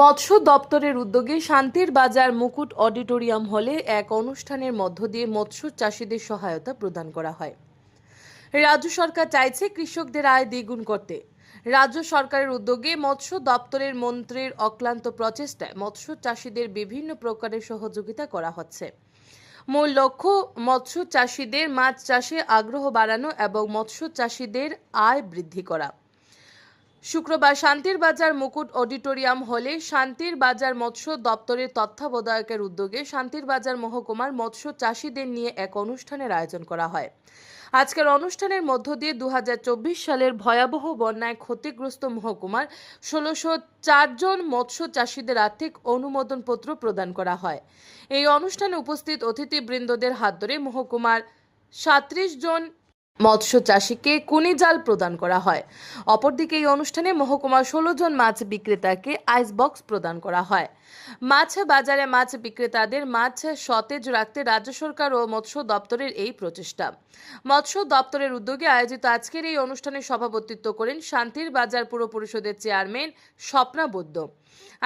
মৎস্য দপ্তরের উদ্যোগে শান্তির বাজার মুকুট অডিটোরিয়াম হলে এক অনুষ্ঠানের মধ্য দিয়ে মৎস্য চাষীদের সহায়তা প্রদান করা হয়। রাজ্য সরকার চাইছে কৃষকদের আয় দ্বিগুণ করতে। রাজ্য সরকারের উদ্যোগে মৎস্য দপ্তরের মন্ত্রীর অক্লান্ত প্রচেষ্টায় মৎস্য চাষীদের বিভিন্ন প্রকারের সহযোগিতা করা হচ্ছে। মূল লক্ষ্য, মৎস্য চাষীদের মাছ চাষে আগ্রহ বাড়ানো এবং মৎস্য চাষীদের আয় বৃদ্ধি করা। শুক্রবার শান্তির বাজার মুকুট অডিটোরিয়াম হলে শান্তির বাজার মৎস্য দপ্তরের তত্ত্বাবধায়কের উদ্যোগে শান্তির বাজার মহকুমার মৎস্য চাষীদের নিয়ে এক অনুষ্ঠানের আয়োজন করা হয়। আজকের অনুষ্ঠানের মধ্য দিয়ে দু হাজার চব্বিশ সালের ভয়াবহ বন্যায় ক্ষতিগ্রস্ত মহকুমার ষোলোশো চারজন মৎস্য চাষীদের আর্থিক অনুমোদন পত্র প্রদান করা হয়। এই অনুষ্ঠানে উপস্থিত অতিথিবৃন্দদের হাত ধরে মহকুমার সাত্রিশ জন মৎস্য চাষীকে কুনি জাল প্রদান করা হয়। অপরদিকে এই অনুষ্ঠানে মহকুমার ষোলো জন মাছ বিক্রেতাকে আইস বক্স প্রদান করা হয়। মাছ বাজারে মাছ বিক্রেতাদের মাছ সতেজ রাখতে রাজ্য সরকার ও মৎস্য দপ্তরের এই প্রচেষ্টা। মৎস্য দপ্তরের উদ্যোগে আয়োজিত আজকের এই অনুষ্ঠানে সভাপতিত্ব করেন শান্তির বাজার পুর পরিষদের চেয়ারম্যান স্বপ্না বৈদ্য।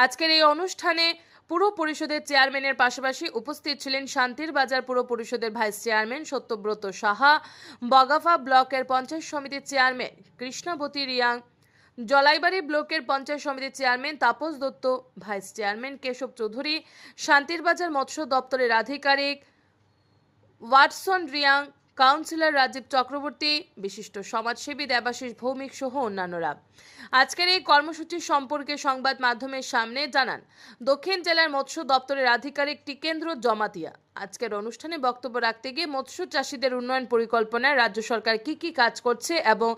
আজকের এই অনুষ্ঠানে পুর পরিষদের চেয়ারম্যানের পাশাপাশি উপস্থিত ছিলেন শান্তির বাজার পুর পরিষদের ভাইস চেয়ারম্যান সত্যব্রত সাহা, বগাফা ব্লকের পঞ্চায়েত সমিতির চেয়ারম্যান কৃষ্ণবতী রিয়াং, জলাইবাড়ি ব্লকের পঞ্চায়েত সমিতির chairman Tapas Dutta, vice chairman Keshab Chowdhury, Santir Bazar মৎস্য দপ্তরের আধিকারিক ওয়াটসন রিয়াং কাউন্সিলর রাজীব চক্রবর্তী, বিশিষ্ট সমাজসেবী দেবাশিস ভৌমিক সহ অন্যান্যরা। আজকের এই কর্মসূচি সম্পর্কে সংবাদ মাধ্যমের সামনে জানান, দক্ষিণ জেলার মৎস্য দপ্তরের আধিকারিক টিকেন্দ্র জমাতিয়া। আজকের অনুষ্ঠানে বক্তব্য রাখতে গিয়ে মৎস্য চাষীদের উন্নয়ন পরিকল্পনায় রাজ্য সরকার কি কি কাজ করছে এবং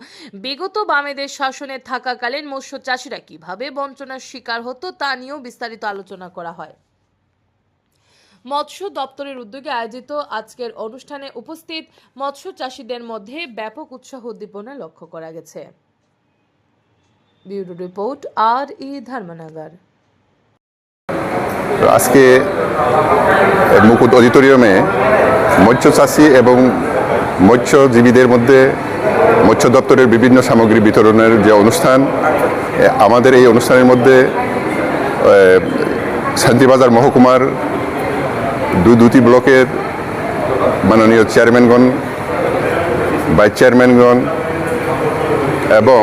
বিগত বামেদের শাসনে থাকাকালীন মৎস্য চাষীরা কীভাবে বঞ্চনার শিকার হতো তা নিয়েও বিস্তারিত আলোচনা করা হয়। মৎস্য দপ্তরের উদ্যোগে আয়োজিত আজকের অনুষ্ঠানে উপস্থিত মৎস্য চাষীদের মধ্যে ব্যাপক উৎসাহ উদ্দীপনা লক্ষ্য করা গেছে। ব্যুরো রিপোর্ট, আর ই ধর্মনগর। আজকে মুকুট অডিটোরিয়ামে মৎস্য চাষি এবং মৎস্যজীবীদের মধ্যে মৎস্য দপ্তরের বিভিন্ন সামগ্রী বিতরণের যে অনুষ্ঠান আমাদের এই অনুষ্ঠানের মধ্যে শান্তিবাজার মহকুমার দু দুটি ব্লকের মাননীয় চেয়ারম্যানগণ, ভাইস চেয়ারম্যানগণ এবং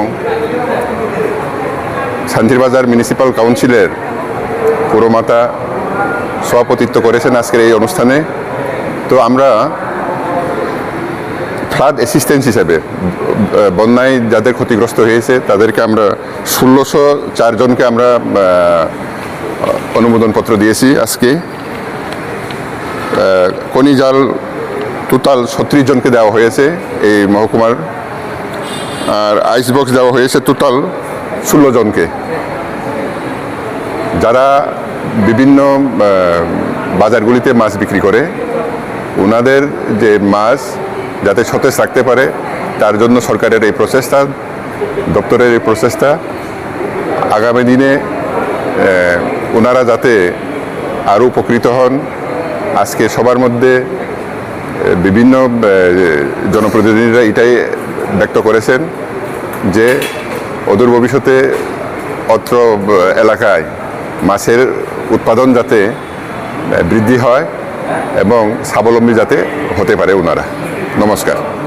শান্তিরবাজার মিউনিসিপ্যাল কাউন্সিলের পুরমাতা সভাপতিত্ব করেছেন আজকের এই অনুষ্ঠানে। তো আমরা ফ্লাড অ্যাসিস্ট্যান্স হিসাবে, বন্যায় যাদের ক্ষতিগ্রস্ত হয়েছে, তাদেরকে আমরা ষোলোশো চারজনকে আমরা অনুমোদনপত্র দিয়েছি আজকে। কনিজাল টোটাল ছত্রিশ জনকে দেওয়া হয়েছে এই মহকুমার। আর আইস বক্স দেওয়া হয়েছে টোটাল ষোলো জনকে। যারা বিভিন্ন বাজারগুলিতে মাছ বিক্রি করে ওনাদের যে মাছ যাতে সতেজ থাকতে পারে, তার জন্য সরকারের এই প্রচেষ্টা, দপ্তরের এই প্রচেষ্টা। আগামী দিনে ওনারা যাতে আরও উপকৃত হন আজকে সবার মধ্যে বিভিন্ন জনপ্রতিনিধিরা এটাই ব্যক্ত করেছেন যে অদূর ভবিষ্যতে অত্র এলাকায় মাছের উৎপাদন যাতে বৃদ্ধি হয় এবং স্বাবলম্বী যাতে হতে পারে ওনারা নমস্কার।